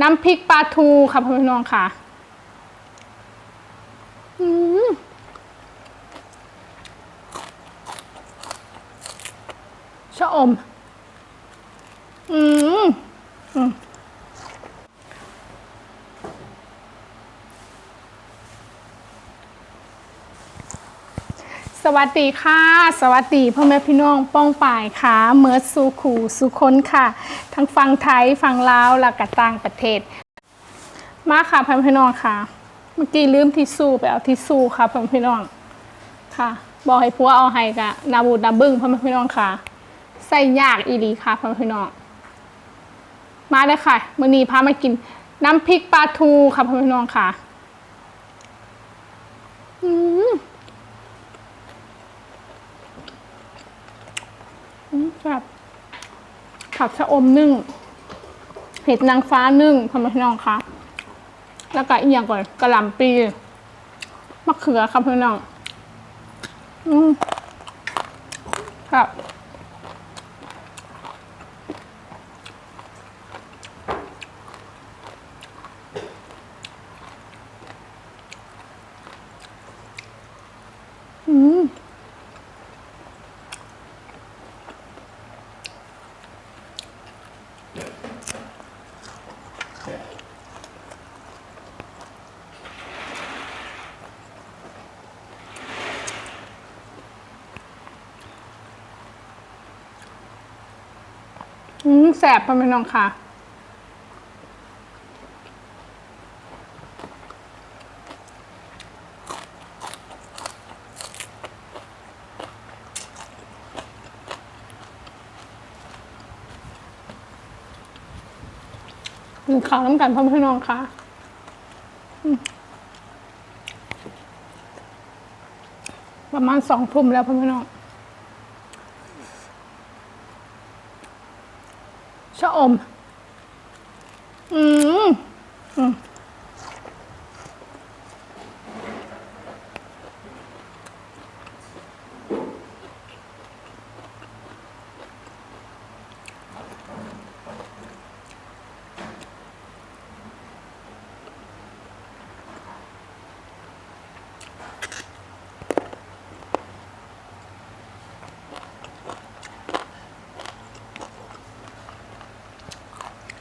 น้ำพริกปลาทูค่ะพี่น้องค่ะชะอม อืมอืม สวัสดีค่ะ สวัสดีพ่อแม่พี่น้องป้องป่ายค่ะเมิร์ดสุขูสุคนค่ะ ทั้งฟังไทยฟังลาวและก็ต่างประเทศ มาค่ะพ่อแม่พี่น้องค่ะ เมื่อกี้ลืมทิชชู่ไปเอาทิชชู่ค่ะพ่อแม่พี่น้องค่ะบอกให้ผัวเอาให้กะนาบูดนาบึ้งพ่อแม่พี่น้องค่ะ ใส่ยากอีหลีค่ะพ่อแม่พี่น้องมาเลยค่ะมื่อนี้พามากินน้ำพริกปลาทูค่ะพ่อแม่พี่น้องค่ะอืมอืม แบบผักชะอมนึ่ง เห็ดนางฟ้านึ่งพ่อแม่พี่น้องคะแล้วก็อีกอย่างก่อนกระหล่ำปีมะเขือครับพี่น้อง อืมครับ อืม อืมแสบพ่อแม่น้องค่ะ กินข้าวน้ำกันพ่อแม่พี่น้องค่ะประมาณสองทุ่มแล้วพ่อแม่พี่น้อง ชะอม อืมอืม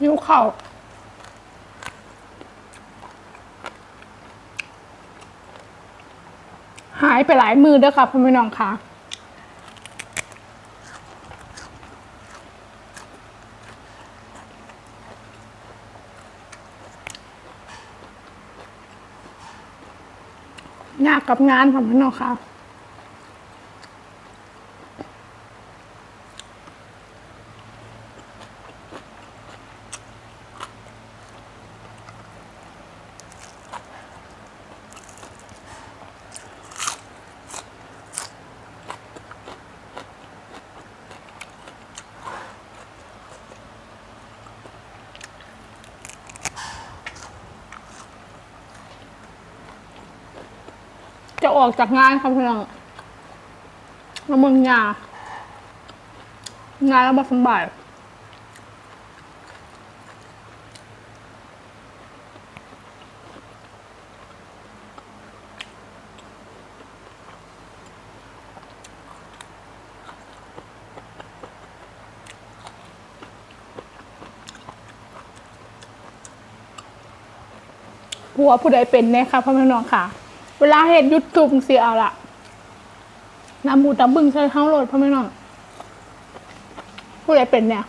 หิวข้าวหายไปหลายมือเด้อค่ะพ่อแม่น้องค่ะยากกับงานของพี่น้องค่ะ ออกจากงานค่ะพี่น้องแล้วมึงยางานแล้วมาสบายผัวผู้ใดเป็นเนี่ยค่ะพ่อแม่น้องค่ะ เวลาเห็นยุดจุบเสียเอาละน้ำหมูตำบึงใส่ข้าวโรดพ่อแม่น้องผู้ใดเป็นเนี่ย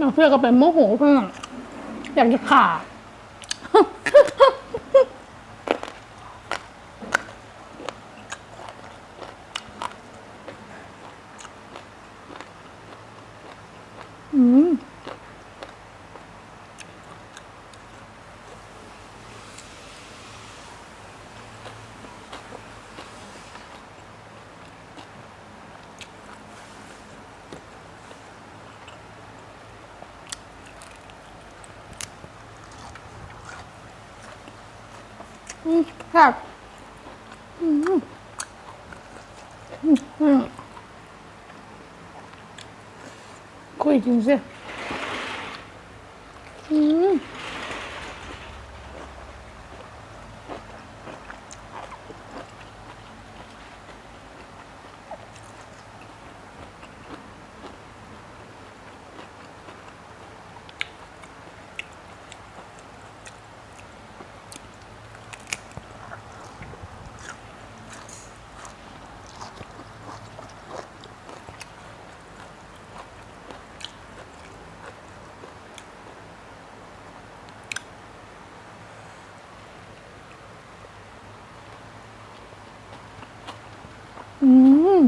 น้องเพื่อก็เป็นโมโหเพื่อนอยากจะขาอืม อืมครับอืมอืมอืมคุยจริงสิอืม อืม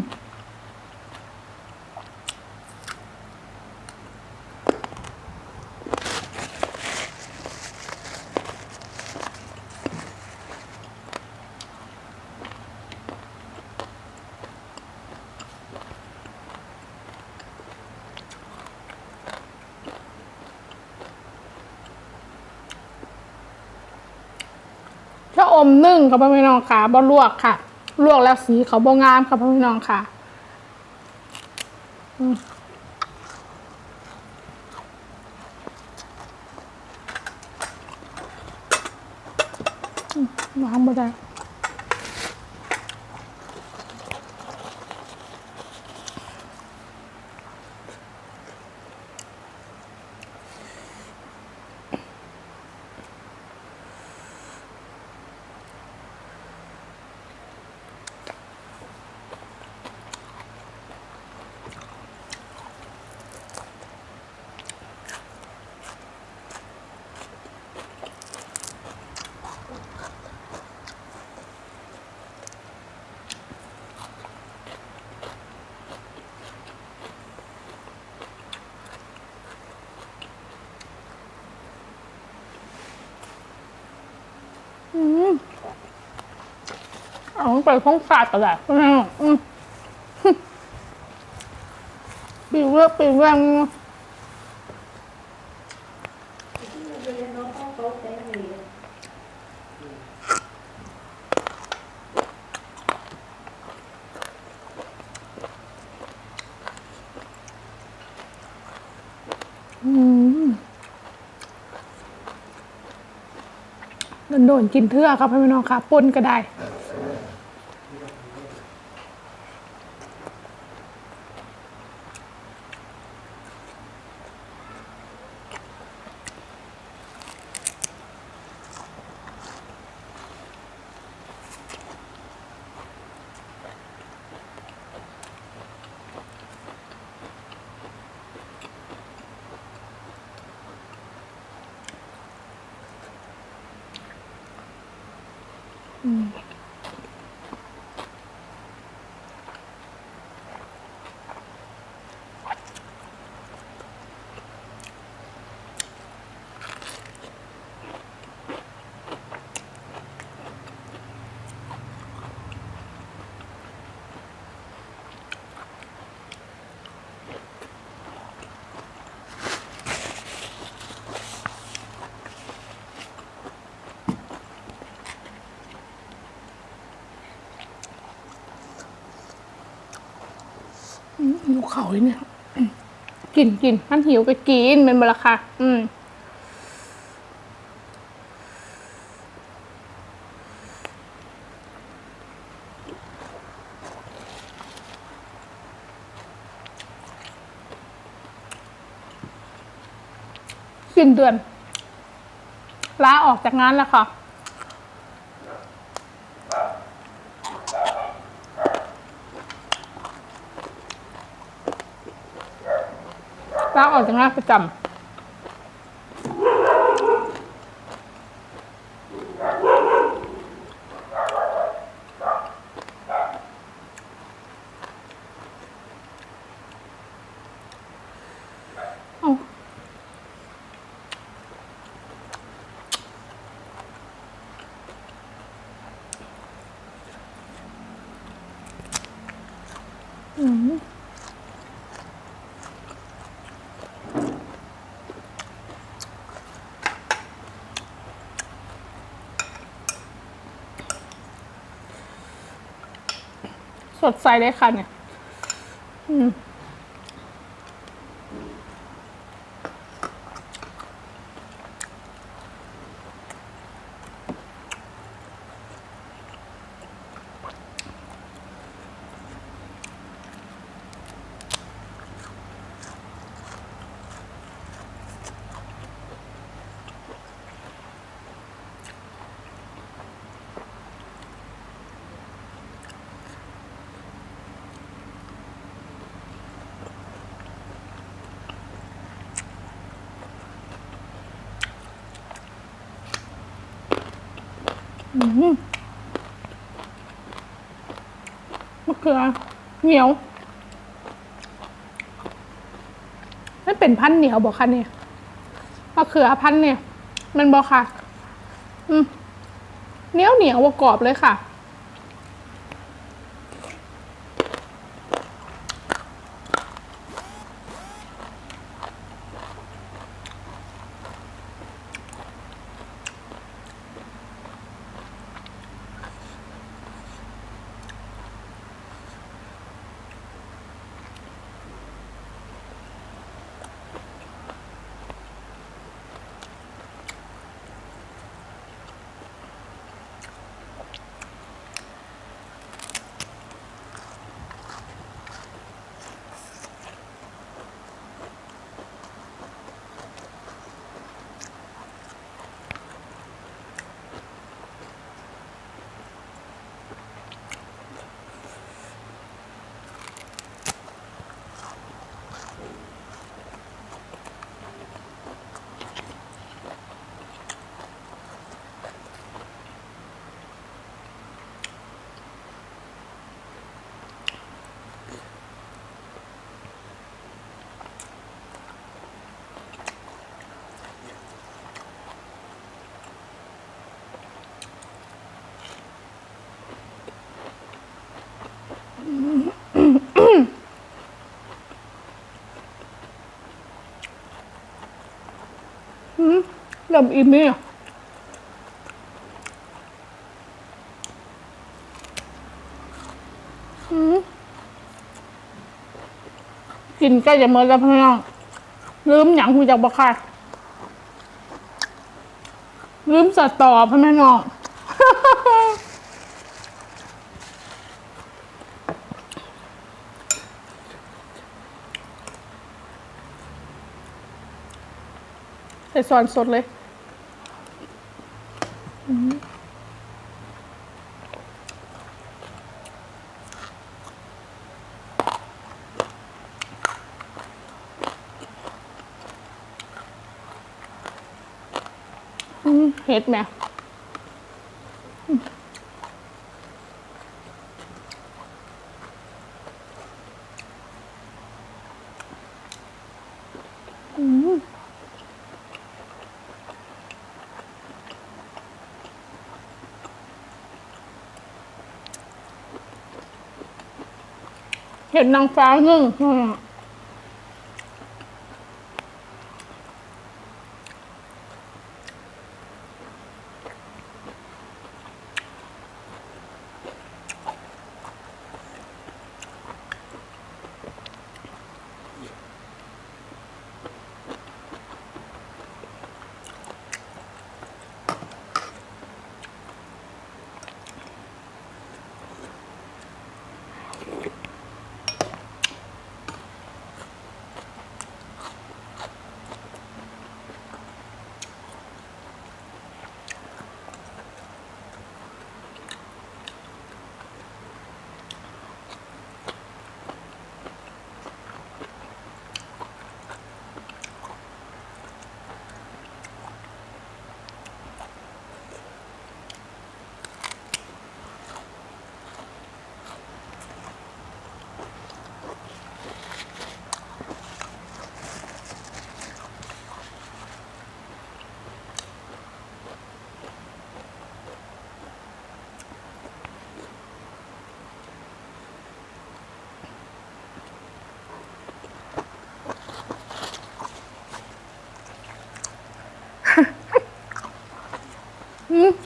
ชะอมนึ่งค่ะพ่อพี่น้องค่ะบ่ลวกค่ะ ลวกแล้วสีเขาบ่งามค่ะพ่อพี่น้องค่ะอืมอืมางบ่ได้อืม เอาไปพ้องฝาดก็ได้พ่อพี่น้องอืมปีเวอร์ปีเวอร์โดนกินเทื่อครับพี่น้องค่ะปนก็ได้ หิวเขาเลยเนี่ยกินกินมันหิวก็กินเป็นบละค่ะอืมกินเดือนลาออกจากงานแล้วค่ะ ลาออก จากงานประจำเอาอืม สดใสเลยค่ะเนี่ย อืม มะเขือเหนียวนั่นเป็นพันเหนียวบอกค่ะเนี่ยมะเขือพันเนี่ย มันบอกค่ะ อืมเหนียวเหนียวกรอบเลยค่ะ เริ่มอิ่มเนี่ยอืมกินใกล้จะหมดแล้วพี่น้องลืมหยังหูจากบ่ค่ะลืมสตอพี่แม่น้องใส่ซอนสดเลย อืมเห็ดไหมอืมเห็ดนางฟ้านึ่ง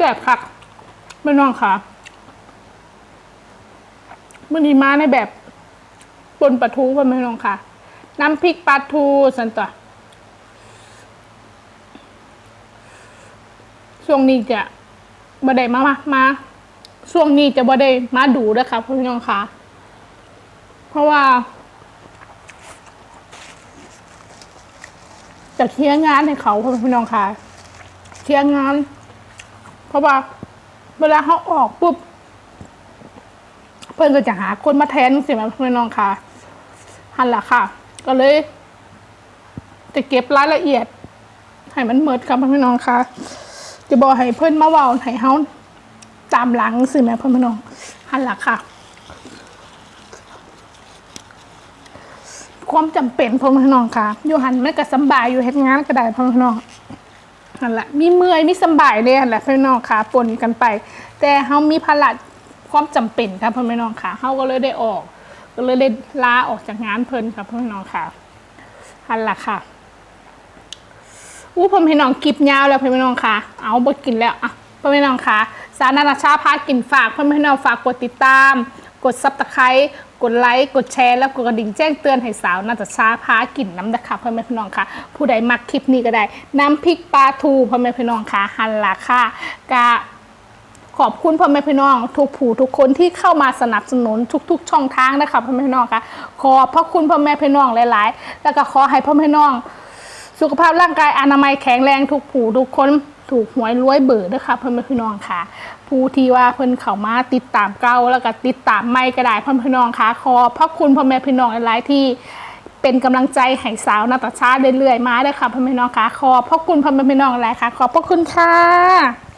แสบคักไม่น้องค่ะมื่อนี้มาในแบบปนปลาทูพ่อแม่พี่น้องค่ะ น้ำพริกปลาทูสันตัวช่วงนี้จะบ่ได้มามามาช่วงนี้จะบ่ได้มาดูด้วยค่ะพ่อพี่น้องค่ะ เพราะว่า จะเคลียร์งานให้เขาพี่น้องค่ะเคลียร์งาน ราะว่า เวลาเขาออกปุ๊บ เพื่อนก็จะหาคนมาแทนสิแม่พี่น้องค่ะหันละค่ะ ก็เลยจะเก็บรายละเอียด ให้มันเมิดครับพี่น้องค่ะ จะบอกให้เพื่อนมาเว่าให้เขาตามหลังสิแม่พี่น้องหันละค่ะความจำเป็นพ่อพี่น้องค่ะอยู่หันไม่ก็สบายอยู่เฮ็ดงานก็ได้พ่อพี่น้อง หันละมีเมื่อยมีสบายเลยหันละพี่น้องค่ะปนกันไป แต่เฮามีภาระความจำเป็นครับพ่อพี่น้องค่ะเฮาก็เลยได้ออก ก็เลยได้ลาออกจากงานเพิ่นครับพ่อพี่น้องค่ะหันละค่ะอู้พี่น้องกิบยาวแล้วพ่อพี่น้องค่ะ เอาบ่กินแล้วอะพ่อพี่น้องค่ะ สารนานาชาพากินฝากพ่อพี่น้องฝากกดติดตาม กดซับตะไคร้ กดไลค์กดแชร์แล้วกดกระดิ่งแจ้งเตือนให้สาวน่าตาชาพากินน้ำนะคะพ่อแม่พี่น้องค่ะ ผู้ใดมักคลิปนี้ก็ได้ น้ำพริกปลาทูพ่อแม่พี่น้องค่ะหันละค่ะกะขอบคุณพ่อแม่พี่น้อง ทุกผู้ทุกคนที่เข้ามาสนับสนุนทุก ๆ ช่องทางนะคะพ่อแม่พี่น้องค่ะ ขอบพระคุณพ่อแม่พี่น้องหลาย ๆ แล้วก็ขอให้พ่อแม่พี่น้อง สุขภาพร่างกายอนามัยแข็งแรงทุกผู้ทุกคนถูกหวยรวยเบิดนะคะพ่อแม่พี่น้องค่ะ ผู้ที่ว่าเพิ่นเข้ามาติดตามเก่าแล้วก็ติดตามไม่ก็ได้พ่อแม่พี่น้องคะขอพระคุณพ่อแม่พี่น้องหลายๆที่เป็นกำลังใจให้สาวนาตาชาเรื่อยๆมาเด้อค่ะพ่อแม่พี่น้องคะขอพระคุณพ่อแม่พี่น้องหลายค่ะ ขอบพระคุณค่ะ